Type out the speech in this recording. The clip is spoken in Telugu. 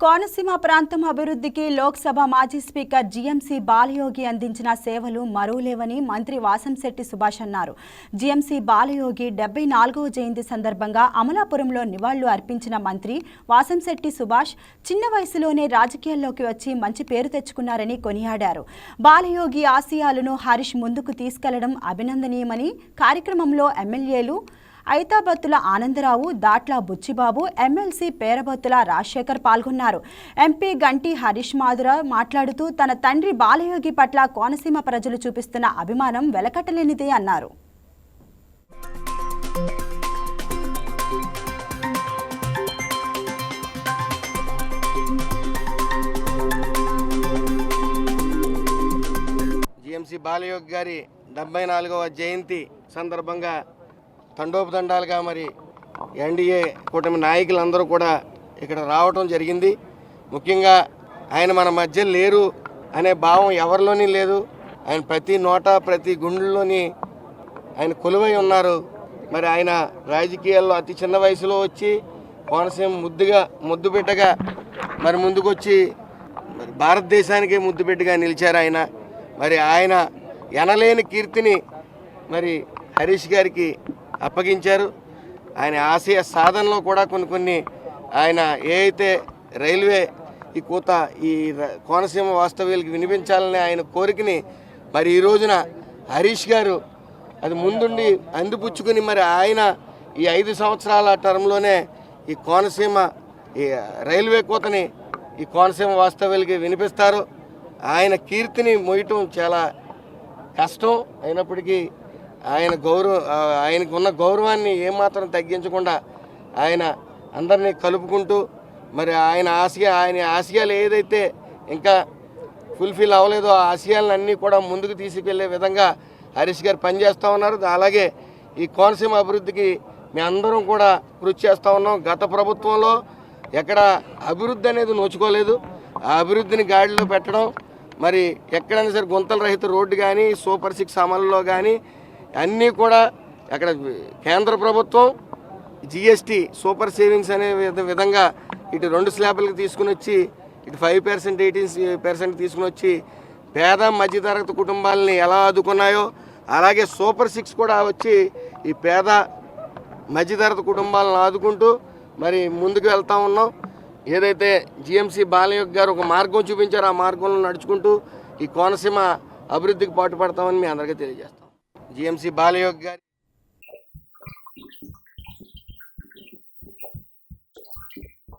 కోనసీమ ప్రాంతం అభివృద్ధికి లోక్సభ మాజీ స్పీకర్ జీఎంసీ బాలయోగి అందించిన సేవలు మరువలేవని మంత్రి వాసంశెట్టి సుభాష్ అన్నారు. జీఎంసీ బాలయోగి డెబ్బై నాలుగవ జయంతి సందర్భంగా అమలాపురంలో నివాళులు అర్పించిన మంత్రి వాసంశెట్టి సుభాష్ చిన్న వయసులోనే రాజకీయాల్లోకి వచ్చి మంచి పేరు తెచ్చుకున్నారని కొనియాడారు. బాలయోగి ఆశయాలను హరీష్ ముందుకు తీసుకెళ్ళడం అభినందనీయమని కార్యక్రమంలో ఎమ్మెల్యేలు ఐతాబత్తుల ఆనందరావు దాట్ల బుచ్చిబాబు ఎమ్మెల్సీ పేరబత్తుల రాజశేఖర్ పాల్గొన్నారు. ఎంపీ గంటి హరీష్ మాధుర మాట్లాడుతూ తన తండ్రి బాలయోగి పట్ల కోనసీమ ప్రజలు చూపిస్తున్న అభిమానం వెలకట్టలేనిదే అన్నారు. జిఎంసి బాలయోగి గారి డెబ్బై నాలుగవ జయంతి సందర్భంగా తండోపతండాలుగా మరి ఎన్డీఏ కూటమి నాయకులందరూ కూడా ఇక్కడ రావటం జరిగింది. ముఖ్యంగా ఆయన మన మధ్య లేరు అనే భావం ఎవరిలోని లేదు. ఆయన ప్రతి నోట ప్రతి గుండెల్లోని ఆయన కొలువై ఉన్నారు. మరి ఆయన రాజకీయాల్లో అతి చిన్న వయసులో వచ్చి కోనసీమ ముద్దుగా ముద్దు బిడ్డగా మరి ముందుకొచ్చి మరి భారతదేశానికి ముద్దు బిడ్డగా నిలిచారు ఆయన. మరి ఆయన ఎనలేని కీర్తిని మరి హరీష్ గారికి అప్పగించారు. ఆయన ఆశయ సాధనలో కూడా కొన్ని కొన్ని ఆయన ఏ అయితే రైల్వే ఈ కూత ఈ కోనసీమ వాస్తవ్యులకి వినిపించాలనే ఆయన కోరికని మరి ఈ రోజున హరీష్ గారు అది ముందుండి అందిపుచ్చుకుని మరి ఆయన ఈ ఐదు సంవత్సరాల టర్మ్లోనే ఈ కోనసీమ ఈ రైల్వే కూతని ఈ కోనసీమ వాస్తవ్యులకి వినిపిస్తారు. ఆయన కీర్తిని మోయటం చాలా కష్టం. అయినప్పటికీ ఆయన గౌరవ ఆయనకున్న ఆయనకు ఉన్న గౌరవాన్ని ఏమాత్రం తగ్గించకుండా ఆయన అందరినీ కలుపుకుంటూ మరి ఆయన ఆశయ ఆయన ఆశయాలు ఏదైతే ఇంకా ఫుల్ఫిల్ అవ్వలేదో ఆ ఆశయాలన్నీ అన్నీ కూడా ముందుకు తీసుకెళ్ళే విధంగా హరీష్ గారు పనిచేస్తూ ఉన్నారు. అలాగే ఈ కోనసీమ అభివృద్ధికి మీ అందరం కూడా కృషి చేస్తూ ఉన్నాం. గత ప్రభుత్వంలో ఎక్కడ అభివృద్ధి అనేది నోచుకోలేదు. ఆ అభివృద్ధిని గాడిలో పెట్టడం మరి ఎక్కడైనా సరే గుంతల రహిత రోడ్డు కానీ సూపర్ సిక్స్ అమలులో కానీ అన్నీ కూడా అక్కడ కేంద్ర ప్రభుత్వం జిఎస్టీ సూపర్ సేవింగ్స్ అనే విధ- విధంగా ఇటు రెండు స్లాబ్లకు తీసుకుని వచ్చి ఇటు ఫైవ్ పర్సెంట్ ఎయిటీన్ పర్సెంట్ తీసుకుని వచ్చి పేద మధ్యతరగతి కుటుంబాలని ఎలా ఆదుకున్నాయో అలాగే సూపర్ సిక్స్ కూడా వచ్చి ఈ పేద మధ్యతరగతి కుటుంబాలను ఆదుకుంటూ మరి ముందుకు వెళ్తా ఉన్నాం. ఏదైతే జిఎంసి బాలయోగ్ గారు ఒక మార్గం చూపించారో ఆ మార్గంలో నడుచుకుంటూ ఈ కోనసీమ అభివృద్ధికి పాటుపడతామని మీ అందరికీ తెలియజేస్తాం. జిఎంసి బాలయోగ్ గారి